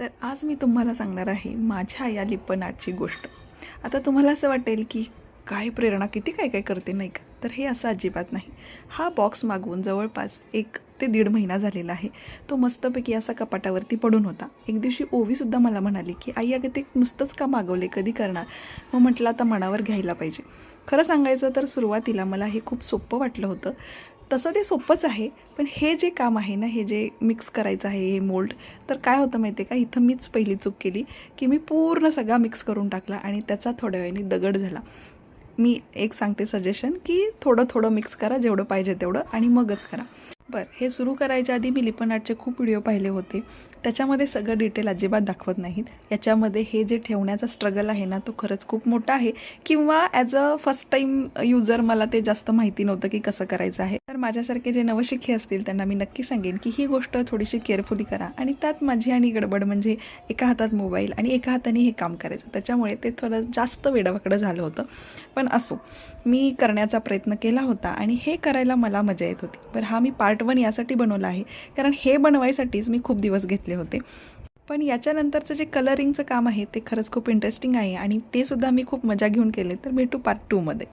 तर आज मी तुम्हाला सांगणार आहे माझ्या या लिप्पन आर्टची गोष्ट. आता तुम्हाला असं वाटेल की काय प्रेरणा किती काय काय करते नाही का? तर हे असं अजिबात नाही. हा बॉक्स मागवून जवळपास एक ते दीड महिना झालेला आहे. तो मस्तपैकी असा कपाटावरती पडून होता. एक दिवशी ओवीसुद्धा मला म्हणाली की आई अगं ते नुसतंच का मागवले? कधी करणार? मग म्हटलं आता मनावर घ्यायला पाहिजे. खरं सांगायचं तर सुरुवातीला मला हे खूप सोपं वाटलं होतं. तसं ते सोपंच आहे पण हे जे काम आहे ना हे जे मिक्स करायचं आहे हे मोल्ड तर काय होतं माहिती आहे का? इथं मीच पहिली चूक केली की मी पूर्ण सगळा मिक्स करून टाकला आणि त्याचा थोड्या वेळाने दगड झाला. मी एक सांगते सजेशन की थोडं थोडं मिक्स करा जेवढं पाहिजे तेवढं आणि मगच करा. बरं हे सुरू करायच्या आधी मी लिपन आर्टचे खूप व्हिडिओ पाहिले होते. त्याच्यामध्ये सगळं डिटेल अजिबात दाखवत नाहीत. याच्यामध्ये हे जे ठेवण्याचा स्ट्रगल आहे ना तो खरंच खूप मोठा आहे. किंवा as a first time user मला ते जास्त माहिती नव्हतं की कसं करायचं आहे. तर माझ्यासारखे जे नवशिखे असतील त्यांना मी नक्की सांगेन की ही गोष्ट थोडीशी केअरफुली करा. आणि त्यात माझी आणि गडबड म्हणजे एका हातात मोबाईल आणि एका हाताने हे काम करायचं. त्याच्यामुळे ते थोडं जास्त वेडावाकडं झालं होतं. पण असो मी करण्याचा प्रयत्न केला होता आणि हे करायला मला मजा येत होती. बरं हा मी पार्ट आठवण यासाठी बनवलं आहे. कारण हे बनवायसाठीच मी खूप दिवस घेतले होते. पण याच्यानंतरचं जे कलरिंगचं काम आहे ते खरंच खूप इंटरेस्टिंग आहे आणि ते सुद्धा मी खूप मजा घेऊन केले. तर भेटू पार्ट टूमध्ये